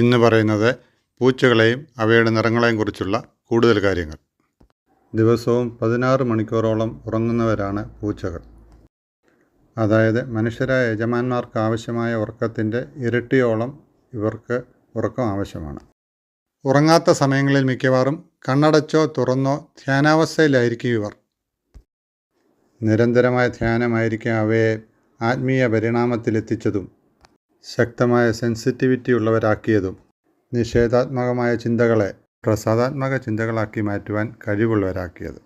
ഇന്ന് പറയുന്നത് പൂച്ചകളെയും അവയുടെ നിറങ്ങളെയും കുറിച്ചുള്ള കൂടുതൽ കാര്യങ്ങൾ. ദിവസവും പതിനാറ് മണിക്കൂറോളം ഉറങ്ങുന്നവരാണ് പൂച്ചകൾ. അതായത് മനുഷ്യരായ യജമാന്മാർക്ക് ആവശ്യമായ ഉറക്കത്തിന്റെ ഇരട്ടിയോളം ഇവർക്ക് ഉറക്കം ആവശ്യമാണ്. ഉറങ്ങാത്ത സമയങ്ങളിൽ മിക്കവാറും കണ്ണടച്ചോ തുറന്നോ ധ്യാനാവസ്ഥയിലായിരിക്കും ഇവർ. നിരന്തരമായ ധ്യാനമായിരിക്കും അവയെ ആത്മീയ പരിണാമത്തിലെത്തിച്ചതും. ശക്തമായ സെൻസിറ്റിവിറ്റി ഉള്ളവരാക്കിയതും നിഷേധാത്മകമായ ചിന്തകളെ പ്രസാദാത്മക ചിന്തകളാക്കി മാറ്റുവാൻ കഴിവുള്ളവരാക്കിയത്.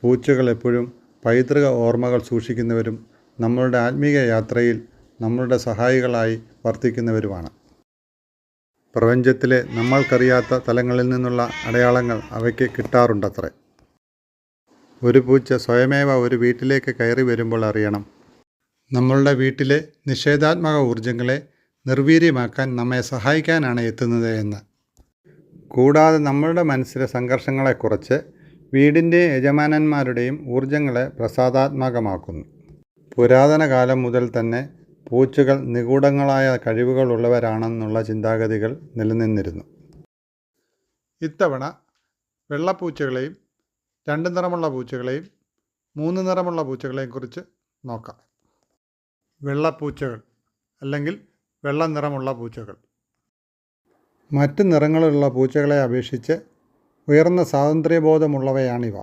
പൂച്ചകൾ എപ്പോഴും പൈതൃക ഓർമ്മകൾ സൂക്ഷിക്കുന്നവരും നമ്മളുടെ ആത്മീയ യാത്രയിൽ നമ്മളുടെ സഹായികളായി വർത്തിക്കുന്നവരുമാണ്. പ്രപഞ്ചത്തിലെ നമ്മൾക്കറിയാത്ത തലങ്ങളിൽ നിന്നുള്ള അടയാളങ്ങൾ അവയ്ക്ക് കിട്ടാറുണ്ടത്രേ. ഒരു പൂച്ച സ്വയമേവ ഒരു വീട്ടിലേക്ക് കയറി വരുമ്പോൾ അറിയണം നമ്മളുടെ വീട്ടിലെ നിഷേധാത്മക ഊർജങ്ങളെ നിർവീര്യമാക്കാൻ നമ്മെ സഹായിക്കാനാണ് എത്തുന്നത് എന്ന്. കൂടാതെ നമ്മളുടെ മനസ്സിലെ സംഘർഷങ്ങളെ കുറച്ച് വീടിന്റെ യജമാനന്മാരുടെയും ഊർജങ്ങളെ പ്രസാദാത്മകമാക്കുന്നു. പുരാതന കാലം മുതൽ തന്നെ പൂച്ചകൾ നിഗൂഢങ്ങളായ കഴിവുകളുള്ളവരാണെന്നുള്ള ചിന്താഗതികൾ നിലനിന്നിരുന്നു. ഇത്തവണ വെള്ളപ്പൂച്ചകളെയും രണ്ട് നിറമുള്ള പൂച്ചകളെയും മൂന്ന് നിറമുള്ള പൂച്ചകളെയും കുറിച്ച് നോക്കാം. വെള്ളപ്പൂച്ചകൾ അല്ലെങ്കിൽ വെള്ള നിറമുള്ള പൂച്ചകൾ. മറ്റ് നിറങ്ങളുള്ള പൂച്ചകളെ അപേക്ഷിച്ച് ഉയർന്ന സ്വാതന്ത്ര്യബോധമുള്ളവയാണിവ.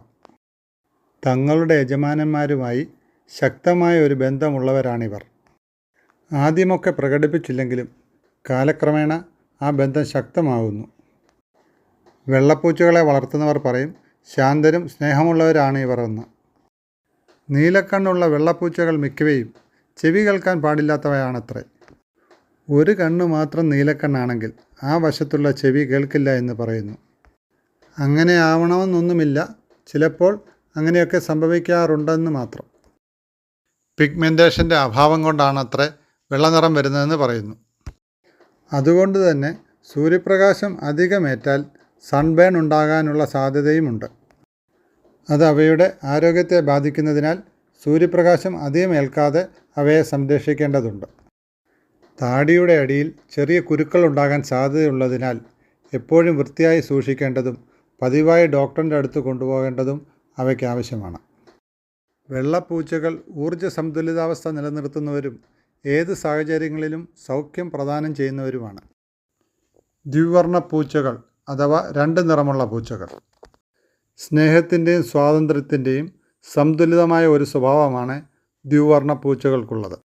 തങ്ങളുടെ യജമാനന്മാരുമായി ശക്തമായ ഒരു ബന്ധമുള്ളവരാണിവർ. ആദ്യമൊക്കെ പ്രകടിപ്പിച്ചില്ലെങ്കിലും കാലക്രമേണ ആ ബന്ധം ശക്തമാകുന്നു വെള്ളപ്പൂച്ചകളെ വളർത്തുന്നവർ പറയും ശാന്തരും സ്നേഹമുള്ളവരാണ് ഇവർ എന്ന്. നീലക്കണ്ണുള്ള വെള്ളപ്പൂച്ചകൾ മിക്കവയും ചെവി കേൾക്കാൻ പാടില്ലാത്തവയാണത്രേ. ഒരു കണ്ണ് മാത്രം നീലക്കണ്ണാണെങ്കിൽ ആ വശത്തുള്ള ചെവി കേൾക്കില്ല എന്ന് പറയുന്നു. അങ്ങനെ ആവണമെന്നൊന്നുമില്ല. ചിലപ്പോൾ അങ്ങനെയൊക്കെ സംഭവിക്കാറുണ്ടെന്ന് മാത്രം. പിഗ്മെന്റേഷന്റെ അഭാവം കൊണ്ടാണത്രേ വെള്ളനിറം വരുന്നതെന്ന് പറയുന്നു. അതുകൊണ്ട് തന്നെ സൂര്യപ്രകാശം അധികമേറ്റാൽ സൺബേൺ ഉണ്ടാകാനുള്ള സാധ്യതയുമുണ്ട്. അത് അവയുടെ ആരോഗ്യത്തെ ബാധിക്കുന്നതിനാൽ സൂര്യപ്രകാശം അധികം ഏൽക്കാതെ അവയെ സംരക്ഷിക്കേണ്ടതുണ്ട്. താടിയുടെ അടിയിൽ ചെറിയ കുരുക്കൾ ഉണ്ടാകാൻ സാധ്യതയുള്ളതിനാൽ എപ്പോഴും വൃത്തിയായി സൂക്ഷിക്കേണ്ടതും പതിവായി ഡോക്ടറിന്റെ അടുത്ത് കൊണ്ടുപോകേണ്ടതും അവയ്ക്ക് ആവശ്യമാണ്. വെള്ളപ്പൂച്ചകൾ ഊർജ സന്തുലിതാവസ്ഥ നിലനിർത്തുന്നവരും ഏത് സാഹചര്യങ്ങളിലും സൗഖ്യം പ്രദാനം ചെയ്യുന്നവരുമാണ്. ദ്വിവർണ പൂച്ചകൾ അഥവാ രണ്ട് നിറമുള്ള പൂച്ചകൾ. സ്നേഹത്തിന്റെയും സ്വാതന്ത്ര്യത്തിന്റെയും സന്തുലിതമായ ഒരു സ്വഭാവമാണ് ദ്വിവർണ പൂച്ചകൾക്കുള്ളത്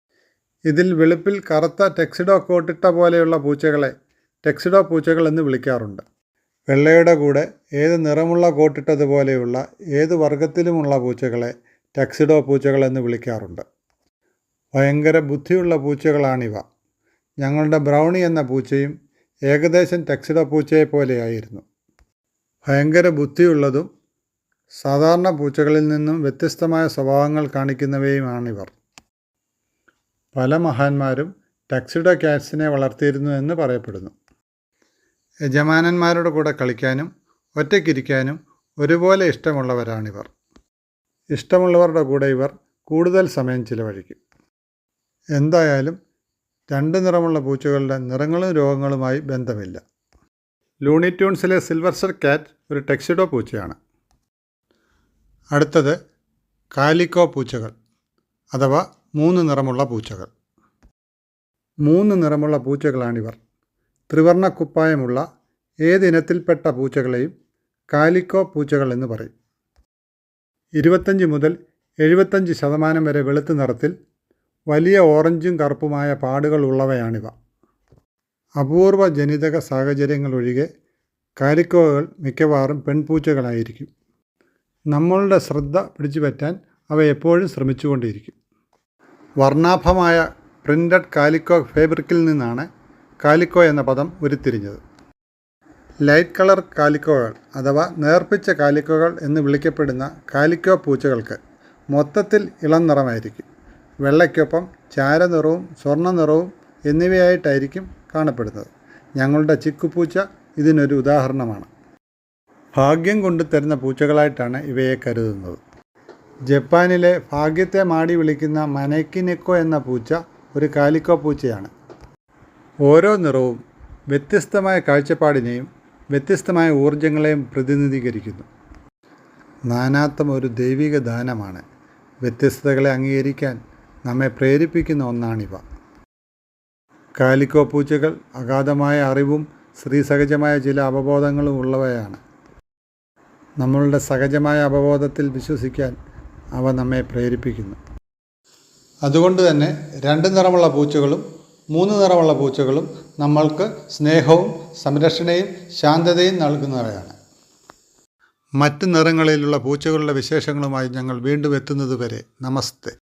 ഇതിൽ വെളുപ്പിൽ കറുത്ത ടെക്സിഡോ കോട്ടിട്ട പോലെയുള്ള പൂച്ചകളെ ടെക്സിഡോ പൂച്ചകൾ എന്ന് വിളിക്കാറുണ്ട്. വെള്ളയുടെ കൂടെ ഏത് നിറമുള്ള കോട്ടിട്ടതുപോലെയുള്ള ഏത് വർഗത്തിലുമുള്ള പൂച്ചകളെ ടെക്സിഡോ പൂച്ചകൾ എന്ന് വിളിക്കാറുണ്ട്. ഭയങ്കര ബുദ്ധിയുള്ള പൂച്ചകളാണിവ. ഞങ്ങളുടെ ബ്രൗണി എന്ന പൂച്ചയും ഏകദേശം ടെക്സിഡോ പൂച്ചയെ പോലെയായിരുന്നു ഭയങ്കര ബുദ്ധിയുള്ളതും സാധാരണ പൂച്ചകളിൽ നിന്നും വ്യത്യസ്തമായ സ്വഭാവങ്ങൾ കാണിക്കുന്നവയുമാണിവർ. പല മഹാന്മാരും ടക്സിഡോ ക്യാറ്റ്സിനെ വളർത്തിയിരുന്നു എന്ന് പറയപ്പെടുന്നു. യജമാനന്മാരുടെ കൂടെ കളിക്കാനും ഒറ്റയ്ക്കിരിക്കാനും ഒരുപോലെ ഇഷ്ടമുള്ളവരാണിവർ. ഇഷ്ടമുള്ളവരുടെ കൂടെ ഇവർ കൂടുതൽ സമയം ചിലവഴിക്കും. എന്തായാലും രണ്ട് നിറമുള്ള പൂച്ചകളുടെ നിറങ്ങളും രോഗങ്ങളുമായി ബന്ധമില്ല. ലൂണി ട്യൂൺസിലെ സിൽവർസർ കാറ്റ് ഒരു ടെക്സിഡോ പൂച്ചയാണ്. അടുത്തത് കാലിക്കോ പൂച്ചകൾ അഥവാ മൂന്ന് നിറമുള്ള പൂച്ചകൾ. മൂന്ന് നിറമുള്ള പൂച്ചകളാണിവർ. ത്രിവർണ കുപ്പായമുള്ള ഏതിനത്തിൽപ്പെട്ട പൂച്ചകളെയും കാലിക്കോ പൂച്ചകൾ എന്ന് പറയും. ഇരുപത്തഞ്ച് മുതൽ എഴുപത്തഞ്ച് ശതമാനം വരെ വെളുത്ത നിറത്തിൽ വലിയ ഓറഞ്ചും കറുപ്പുമായ പാടുകൾ ഉള്ളവയാണിവ. അപൂർവ ജനിതക സാഹചര്യങ്ങളൊഴികെ കാലിക്കോകൾ മിക്കവാറും പെൺപൂച്ചകളായിരിക്കും. നമ്മളുടെ ശ്രദ്ധ പിടിച്ചുപറ്റാൻ അവ എപ്പോഴും ശ്രമിച്ചുകൊണ്ടിരിക്കും വർണാഭമായ പ്രിന്റഡ് കാലിക്കോ ഫേബ്രിക്കിൽ നിന്നാണ് കാലിക്കോ എന്ന പദം ഉരുത്തിരിഞ്ഞത്. ലൈറ്റ് കളർ കാലിക്കോകൾ അഥവാ നേർപ്പിച്ച കാലിക്കോകൾ എന്ന് വിളിക്കപ്പെടുന്ന കാലിക്കോ പൂച്ചകൾക്ക് മൊത്തത്തിൽ ഇളം നിറമായിരിക്കും. വെള്ളയ്ക്കൊപ്പം ചാരനിറവും സ്വർണ നിറവും എന്നിവയായിട്ടായിരിക്കും കാണപ്പെടുന്നത്. ഞങ്ങളുടെ ചിക്കുപൂച്ച ഇതിനൊരു ഉദാഹരണമാണ്. ഭാഗ്യം കൊണ്ടു തരുന്ന പൂച്ചകളായിട്ടാണ് ഇവയെ കരുതുന്നത്. ജപ്പാനിലെ ഭാഗ്യത്തെ മാടി വിളിക്കുന്ന മനക്കിനെക്കോ എന്ന പൂച്ച ഒരു കാലിക്കോ പൂച്ചയാണ്. ഓരോ നിറവും വ്യത്യസ്തമായ കാഴ്ചപ്പാടിനെയും വ്യത്യസ്തമായ ഊർജങ്ങളെയും പ്രതിനിധീകരിക്കുന്നു. നാനാത്വം ഒരു ദൈവിക ദാനമാണ്. വ്യത്യസ്തതകളെ അംഗീകരിക്കാൻ നമ്മെ പ്രേരിപ്പിക്കുന്ന ഒന്നാണിവ. കാലിക്കോ പൂച്ചകൾ അഗാധമായ അറിവും സ്ത്രീസഹജമായ ചില അവബോധങ്ങളും ഉള്ളവയാണ്. നമ്മളുടെ സഹജമായ അവബോധത്തിൽ വിശ്വസിക്കാൻ അവ നമ്മെ പ്രേരിപ്പിക്കുന്നു. അതുകൊണ്ട് തന്നെ രണ്ട് നിറമുള്ള പൂച്ചകളും മൂന്ന് നിറമുള്ള പൂച്ചകളും നമ്മൾക്ക് സ്നേഹവും സംരക്ഷണയും ശാന്തതയും നൽകുന്നവയാണ്. മറ്റ് നിറങ്ങളിലുള്ള പൂച്ചകളുടെ വിശേഷങ്ങളുമായി ഞങ്ങൾ വീണ്ടും എത്തുന്നതുവരെ നമസ്തേ.